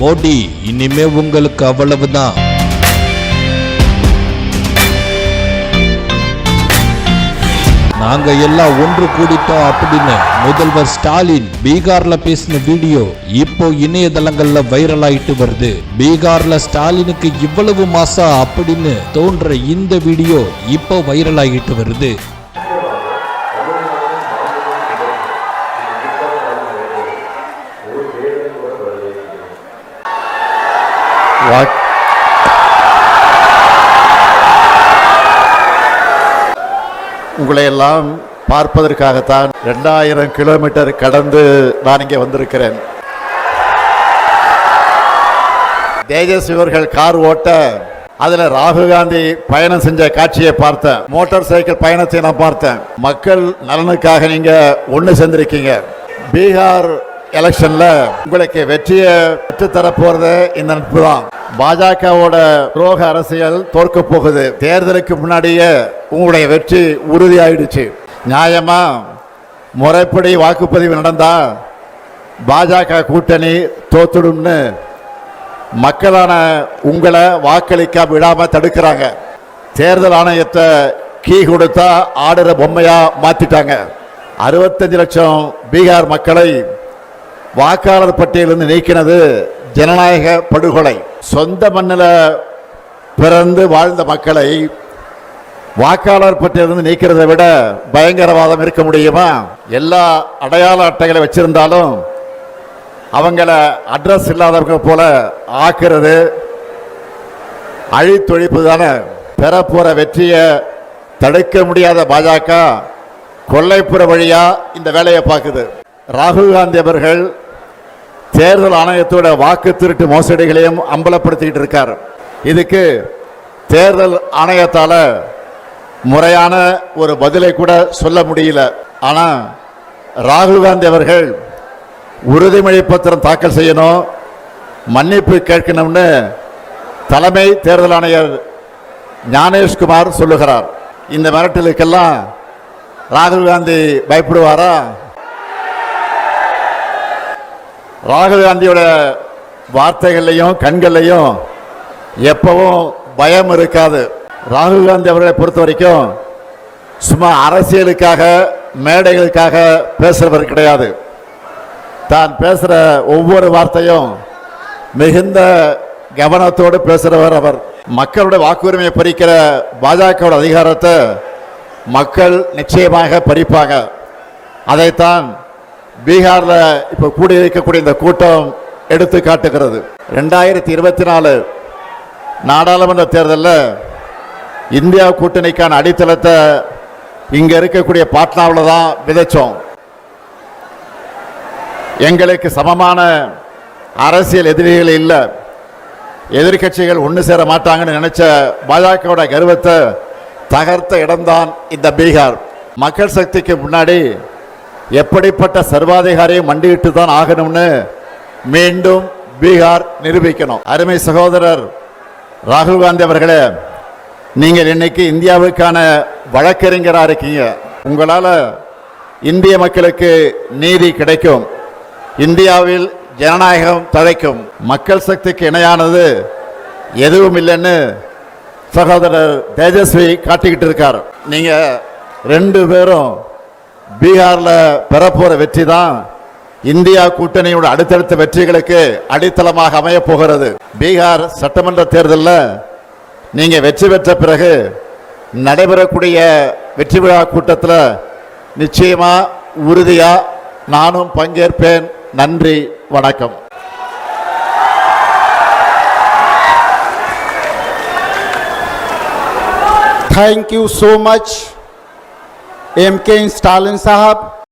மோடி இனிமே உங்களுக்கு அவ்வளவுதான். நாங்க எல்லாம் ஒன்று கூடிட்டோம் அப்படின்னு முதல்வர் ஸ்டாலின் பீகார்ல பேசின வீடியோ இப்போ இணையதளங்கள்ல வைரல் ஆயிட்டு வருது. பீகார்ல ஸ்டாலினுக்கு இவ்வளவு மாசா அப்படின்னு தோன்ற இந்த வீடியோ இப்போ வைரல் ஆகிட்டு வருது. உங்களை எல்லாம் பார்ப்பதற்காகத்தான் ரெண்டாயிரம் கிலோமீட்டர் கடந்து நான் இங்கே வந்திருக்கிறேன். தேஜஸ் இவர்கள் கார் ஓட்ட அதுல ராகுல் காந்தி பயணம் செஞ்ச காட்சியை பார்த்தேன். மோட்டார் சைக்கிள் பயணத்தை நான் பார்த்தேன். மக்கள் நலனுக்காக நீங்க ஒண்ணு சேர்ந்திருக்கீங்க. பீகார் எலெக்ஷன்ல உங்களுக்கு வெற்றியை பெற்றுத்தர போகிறது போறது இந்த நட்பு தான் பாஜகவோட துரோக அரசியல் தோற்க போகுது. தேர்தலுக்கு முன்னாடியே உங்களுடைய வெற்றி உறுதியாயிடுச்சு. நியாயமா? முறைப்படி வாக்குப்பதிவு நடந்தா பாஜக கூட்டணி தோத்துடும்னு மக்களான உங்களை வாக்களிக்க விடாம தடுக்கிறாங்க. தேர்தல் ஆணையத்தை கீ கொடுத்தா ஆடுற பொம்மையா மாத்திட்டாங்க. அறுபத்தஞ்சு லட்சம் பீகார் மக்களை வாக்காளர் பட்டியலிருந்து நீக்கினது ஜனநாயக படுகொலை. சொந்த மண்ணில் பிறந்து வாழ்ந்த மக்களை வாக்காளர் பட்டியலிருந்து நீக்கிறதை விட பயங்கரவாதம் இருக்க முடியுமா? எல்லா அடையாள அட்டைகளை வச்சிருந்தாலும் அவங்கள அட்ரஸ் இல்லாதவங்க போல ஆக்குறது அழித்தொழிப்பு தானே. பெறப்போற வெற்றியை தடுக்க முடியாத பாஜக கொல்லைப்புற வழியா இந்த வேலையை பார்க்குது. ராகுல் காந்தி அவர்கள் தேர்தல் ஆணையத்தோட வாக்கு திருட்டு மோசடிகளையும் அம்பலப்படுத்திக்கிட்டு இருக்கார். இதுக்கு தேர்தல் ஆணையத்தால் முறையான ஒரு பதிலை கூட சொல்ல முடியல. ஆனால் ராகுல் காந்தி அவர்கள் உறுதிமொழி பத்திரம் தாக்கல் செய்யணும் மன்னிப்பு கேட்கணும்னு தலைமை தேர்தல் ஆணையர் ஞானேஷ்குமார் சொல்லுகிறார். இந்த மிரட்டலுக்கெல்லாம் ராகுல் காந்தி பயப்படுவாரா? ராகுல் காந்தியோட வார்த்தைகள்லையும் கண்கள்லையும் எப்பவும் பயம் இருக்காது. ராகுல் காந்தி அவர்களை பொறுத்த வரைக்கும் சும்மா அரசியலுக்காக மேடைகளுக்காக பேசுறவர் கிடையாது. தான் பேசுகிற ஒவ்வொரு வார்த்தையும் மிகுந்த கவனத்தோடு பேசுகிறவர் அவர். மக்களுடைய வாக்குரிமையை பறிக்கிற பாஜகவோட அதிகாரத்தை மக்கள் நிச்சயமாக பறிப்பாங்க. அதைத்தான் பீகாரில் இப்போ கூடியிருக்கக்கூடிய இந்த கூட்டம் எடுத்து காட்டுகிறது ரெண்டாயிரத்தி இருபத்தி நாலு நாடாளுமன்ற தேர்தலில் இந்தியா கூட்டணிக்கான அடித்தளத்தை இங்கே இருக்கக்கூடிய பாட்னாவில் தான் விதைச்சோம். எங்களுக்கு சமமான அரசியல் எதிரிகள் இல்லை. எதிர்க்கட்சிகள் ஒன்று சேர மாட்டாங்கன்னு நினைச்ச பாஜகவோட கர்வத்தை தகர்த்த இடம்தான் இந்த பீகார். மக்கள் சக்திக்கு முன்னாடி எப்படிப்பட்ட சர்வாதிகாரியும் மண்டியிட்டு தான் ஆகணும்னு மீண்டும் பீகார் நிரூபிக்கணும். அருமை சகோதரர் ராகுல் காந்தி அவர்களே நீங்கள் இன்னைக்கு இந்தியாவுக்கான வழக்கறிஞராக இருக்கீங்க. உங்களால் இந்திய மக்களுக்கு நீதி கிடைக்கும். இந்தியாவில் ஜனநாயகம் தழைக்கும். மக்கள் சக்திக்கு இணையானது எதுவும் இல்லைன்னு சகோதரர் தேஜஸ்வி காட்டிக்கிட்டு இருக்கார். நீங்கள் ரெண்டு பேரும் பீகாரில் பெறப்போகிற வெற்றி தான் இந்தியா கூட்டணியோட அடுத்தடுத்த வெற்றிகளுக்கு அடித்தளமாக அமையப் போகிறது. பீகார் சட்டமன்ற தேர்தலில் நீங்கள் வெற்றி பெற்ற பிறகு நடைபெறக்கூடிய வெற்றி விழா கூட்டத்தில் நிச்சயமாக உறுதியாக நானும் பங்கேற்பேன். நன்றி வணக்கம். Thank so much much MK Stalin Sahab.